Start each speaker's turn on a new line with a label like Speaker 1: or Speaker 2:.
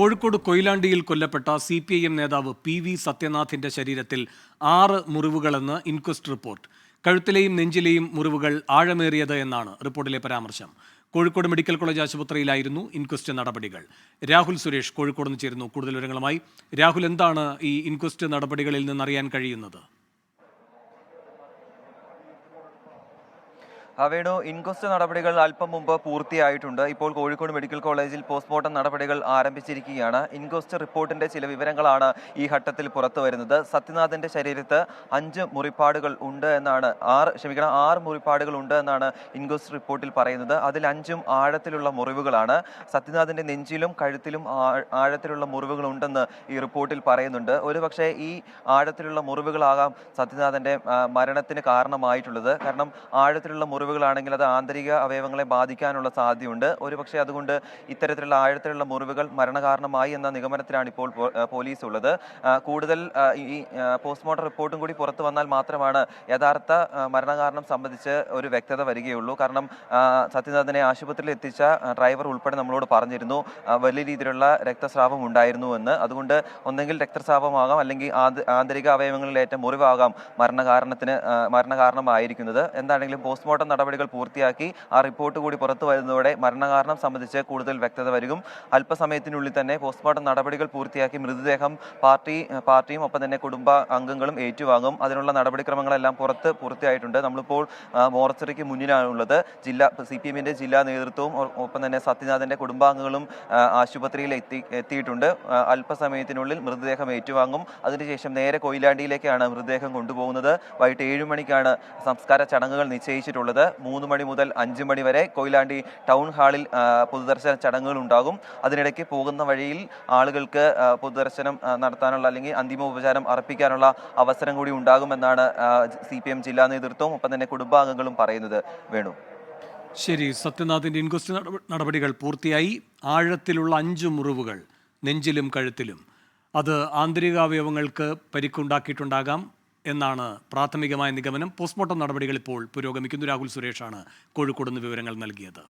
Speaker 1: കോഴിക്കോട് കൊയിലാണ്ടിയിൽ കൊല്ലപ്പെട്ട C P I M നേതാവ് പി വി സത്യനാഥിന്റെ ശരീരത്തിൽ ആറ് മുറിവുകളെന്ന് ഇൻക്വസ്റ്റ് റിപ്പോർട്ട്. കഴുത്തിലെയും നെഞ്ചിലെയും മുറിവുകൾ ആഴമേറിയത് എന്നാണ് റിപ്പോർട്ടിലെ പരാമർശം. കോഴിക്കോട് മെഡിക്കൽ കോളേജ് ആശുപത്രിയിലായിരുന്നു ഇൻക്വസ്റ്റ് നടപടികൾ. രാഹുൽ സുരേഷ് കോഴിക്കോട് നിന്ന് ചേരുന്നു. കൂടുതൽ വിവരങ്ങളുമായി രാഹുൽ എന്താണ് ഈ ഇൻക്വസ്റ്റ് നടപടികളിൽ നിന്നറിയാൻ കഴിയുന്നത്?
Speaker 2: വേണു ഇൻക്വസ്റ്റ് നടപടികൾ അല്പം മുമ്പ് പൂർത്തിയായിട്ടുണ്ട്. ഇപ്പോൾ കോഴിക്കോട് മെഡിക്കൽ കോളേജിൽ പോസ്റ്റ്മോർട്ടം നടപടികൾ ആരംഭിച്ചിരിക്കുകയാണ്. ഇൻക്വസ്റ്റ് റിപ്പോർട്ടിന്റെ ചില വിവരങ്ങളാണ് ഈ ഘട്ടത്തിൽ പുറത്തു വരുന്നത്. സത്യനാഥിന്റെ ശരീരത്ത് അഞ്ച് മുറിപ്പാടുകൾ ഉണ്ട് എന്നാണ് ആറ് ക്ഷമിക്കണം ആറ് മുറിപ്പാടുകൾ ഉണ്ട് എന്നാണ് ഇൻക്വസ്റ്റ് റിപ്പോർട്ടിൽ പറയുന്നത്. അതിൽ അഞ്ചും ആഴത്തിലുള്ള മുറിവുകളാണ്. സത്യനാഥന്റെ നെഞ്ചിലും കഴുത്തിലും ആഴത്തിലുള്ള മുറിവുകൾ ഉണ്ടെന്ന് ഈ റിപ്പോർട്ടിൽ പറയുന്നുണ്ട്. ഒരുപക്ഷെ ഈ ആഴത്തിലുള്ള മുറിവുകളാകാം സത്യനാഥന്റെ മരണത്തിന് കാരണമായിട്ടുള്ളത്. കാരണം ആഴത്തിലുള്ള മുറിവുകളാണെങ്കിൽ അത് ആന്തരിക അവയവങ്ങളെ ബാധിക്കാനുള്ള സാധ്യതയുണ്ട്. ഒരുപക്ഷെ അതുകൊണ്ട് ഇത്തരത്തിലുള്ള ആഴത്തിലുള്ള മുറിവുകൾ മരണകാരണമായി എന്ന നിഗമനത്തിലാണ് ഇപ്പോൾ പോലീസ് ഉള്ളത് കൂടുതൽ ഈ പോസ്റ്റ്മോർട്ടം റിപ്പോർട്ടും കൂടി പുറത്തു വന്നാൽ മാത്രമാണ് യഥാർത്ഥ മരണകാരണം സംബന്ധിച്ച് ഒരു വ്യക്തത വരികയുള്ളൂ. കാരണം സത്യനാഥനെ ആശുപത്രിയിൽ എത്തിച്ച ഡ്രൈവർ ഉൾപ്പെടെ നമ്മളോട് പറഞ്ഞിരുന്നു വലിയ രീതിയിലുള്ള രക്തസ്രാവം ഉണ്ടായിരുന്നു എന്ന്. അതുകൊണ്ട് ഒന്നെങ്കിൽ രക്തസ്രാവമാകാം അല്ലെങ്കിൽ ആന്ത- ആന്തരിക അവയവങ്ങളിലേറ്റ മുറിവാകാം മരണകാരണത്തിന് മരണകാരണമായിരിക്കുന്നത്. എന്താണെങ്കിലും പോസ്റ്റ്മോർട്ടം നടപടികൾ പൂർത്തിയാക്കി ആ റിപ്പോർട്ട് കൂടി പുറത്തു വരുന്നതോടെ മരണകാരണം സംബന്ധിച്ച് കൂടുതൽ വ്യക്തത വരും. അല്പസമയത്തിനുള്ളിൽ തന്നെ പോസ്റ്റ്മോർട്ടം നടപടികൾ പൂർത്തിയാക്കി മൃതദേഹം പാർട്ടി പാർട്ടിയും ഒപ്പം തന്നെ കുടുംബ അംഗങ്ങളും ഏറ്റുവാങ്ങും. അതിനുള്ള നടപടിക്രമങ്ങളെല്ലാം പുറത്ത് പൂർത്തിയായിട്ടുണ്ട്. നമ്മളിപ്പോൾ മോർച്ചറിക്ക് മുന്നിലാണുള്ളത്. ജില്ലാ സി പി എമ്മിന്റെ ജില്ലാ നേതൃത്വവും ഒപ്പം തന്നെ സത്യനാഥന്റെ കുടുംബാംഗങ്ങളും ആശുപത്രിയിൽ എത്തി എത്തിയിട്ടുണ്ട്. അല്പസമയത്തിനുള്ളിൽ മൃതദേഹം ഏറ്റുവാങ്ങും. അതിനുശേഷം നേരെ കൊയിലാണ്ടിയിലേക്കാണ് മൃതദേഹം കൊണ്ടുപോകുന്നത്. വൈകിട്ട് ഏഴ് മണിക്കാണ് സംസ്കാര ചടങ്ങുകൾ നിശ്ചയിച്ചിട്ടുള്ളത്. മൂന്ന് മണി മുതൽ അഞ്ച് മണി വരെ കൊയിലാണ്ടി ടൗൺ ഹാളിൽ പൊതുദർശന ചടങ്ങുകൾ ഉണ്ടാകും. അതിനിടയ്ക്ക് പോകുന്ന വഴിയിൽ ആളുകൾക്ക് പൊതുദർശനം നടത്താനുള്ള അല്ലെങ്കിൽ അന്തിമ ഉപചാരം അർപ്പിക്കാനുള്ള അവസരം കൂടി ഉണ്ടാകുമെന്നാണ് സി പി എം ജില്ലാ നേതൃത്വവും ഒപ്പം തന്നെ കുടുംബാംഗങ്ങളും പറയുന്നത്. വേണു.
Speaker 1: ശരി. സത്യനാഥിന്റെ ഇൻക്വസ്റ്റ് നടപടികൾ പൂർത്തിയായി. ആഴത്തിലുള്ള അഞ്ച് മുറിവുകൾ നെഞ്ചിലും കഴുത്തിലും. അത് ആന്തരികാവയവങ്ങൾക്ക് പരിക്കുണ്ടാക്കിയിട്ടുണ്ടാകാം. എന്നാണ് പ്രാഥമികമായ നിഗമനം. പോസ്റ്റ്മോർട്ടം നടപടികൾ ഇപ്പോൾ പുരോഗമിക്കുന്നു. രാഹുൽ സുരേഷാണ് കോഴിക്കോട് നിന്ന് വിവരങ്ങൾ നൽകിയത്.